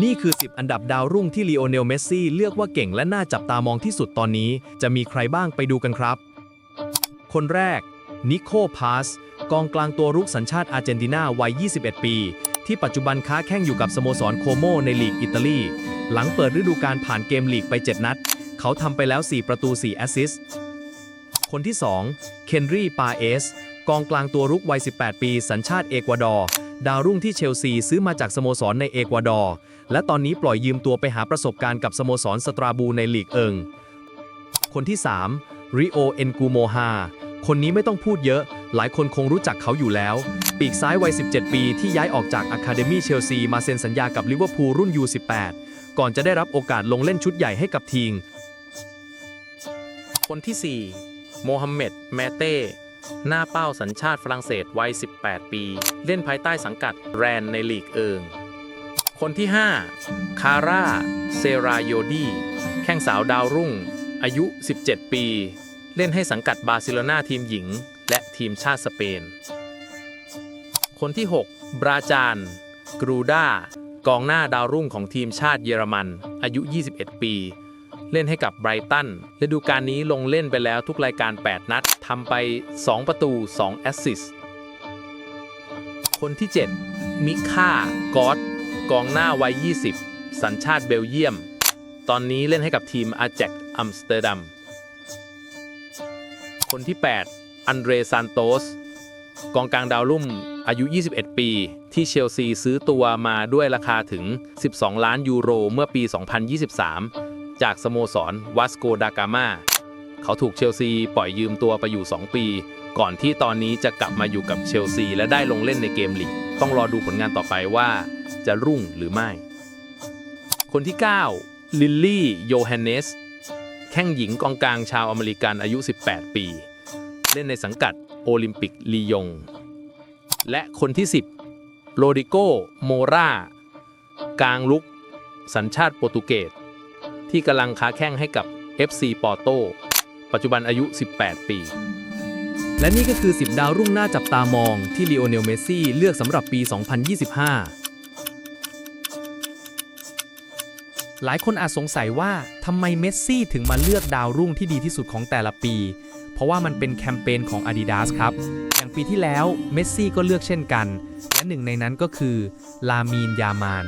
นี่คือ 10 อันดับดาวรุ่งที่ลีโอเนล เมสซี่เลือกว่าเก่งและน่าจับตามองที่สุดตอนนี้ จะมีใครบ้างไปดูกันครับ คนแรก นิโคพาส กองกลางตัวรุกสัญชาติอาร์เจนตินาวัย 21 ปี ที่ปัจจุบันค้าแข่งอยู่กับสโมสรโคโมในลีกอิตาลี หลังเปิดฤดูกาลผ่านเกมลีกไป 7 นัด เขาทำไปแล้ว 4 ประตู 4 แอสซิสต์คนที่ 2 เคนรีปาเอส กองกลางตัวรุกวัย 18 ปี สัญชาติเอกวาดอร์ดาวรุ่งที่เชลซีซื้อมาจากสโมสรในเอกวาดอร์และตอนนี้ปล่อยยืมตัวไปหาประสบการณ์กับสโมสรสตราบูในลีกเอิง คนที่ 3 ริโอเอนกูโมฮา คนนี้ไม่ต้องพูดเยอะ หลายคนคงรู้จักเขาอยู่แล้ว ปีกซ้ายวัย 17 ปีที่ย้ายออกจากอะคาเดมี่เชลซีมาเซ็นสัญญากับลิเวอร์พูลรุ่น U18 ก่อนจะได้รับโอกาสลงเล่นชุดใหญ่ให้กับทีม คนที่ 4 โมฮัมเหม็ด แมเต้ หน้าเป้าสัญชาติฝรั่งเศสวัย 18 ปี เล่นภายใต้สังกัดแรนในลีกเอิง คนที่ 5 คาร่า เซราโยดี แข้งสาวดาวรุ่ง อายุ 17 ปี เล่นให้สังกัดบาร์เซโลนาทีมหญิง และทีมชาติสเปน คนที่ 6 บราจาน กรูด้ากองหน้าดาวรุ่งของทีมชาติเยอรมัน อายุ 21 ปี เล่นให้กับไบรตันฤดูกาลนี้ลงเล่นไปแล้วทุกรายการ 8 นัดทำไป 2 ประตู 2 แอสซิสต์คนที่ 7 มิค่ากอตกองหน้าวัย 20 สัญชาติเบลเยียม ตอนนี้เล่นให้กับทีมอาแจกอัมสเตอร์ดัม คนที่ 8 อันเดรซานโตส กองกลางดาวรุ่มอายุ 21 ปี ที่เชลซีซื้อตัวมาด้วยราคาถึง 12 ล้านยูโรเมื่อปี 2023 จากสโมสรวัสโกดากามาเขาถูกเชลซีปล่อยยืมตัวไปอยู่ 2 ปี ก่อนที่ตอนนี้จะกลับมาอยู่กับเชลซี และได้ลงเล่นในเกมลีก ต้องรอดูผลงานต่อไปว่าจะรุ่งหรือไม่ คนที่ 9 ลิลลี่โยฮันเนส แข้งหญิงกองกลางชาวอเมริกันอายุ 18 ปี เล่นในสังกัดโอลิมปิกลียง และคนที่ 10 โรดิโกโมรากลางลุก สัญชาติโปรตุเกส ที่กำลังค้าแข่งให้กับ FC ปอร์โตปัจจุบันอายุ 18 ปี และนี่ก็คือ 10 ดาวรุ่งหน่าจับตามองที่ลีโอเนลเมสซี่เลือกสำหรับปี 2025 หลายคนอาจสงสัยว่าทำไมเมสซี่ถึงมาเลือกดาวรุ่งที่ดีที่สุดของแต่ละปี เพราะว่ามันเป็นแคมเปญของ Adidas ครับ อย่างปีที่แล้วเมสซี่ก็เลือกเช่นกัน และหนึ่งในนั้นก็คือลามีนยามาน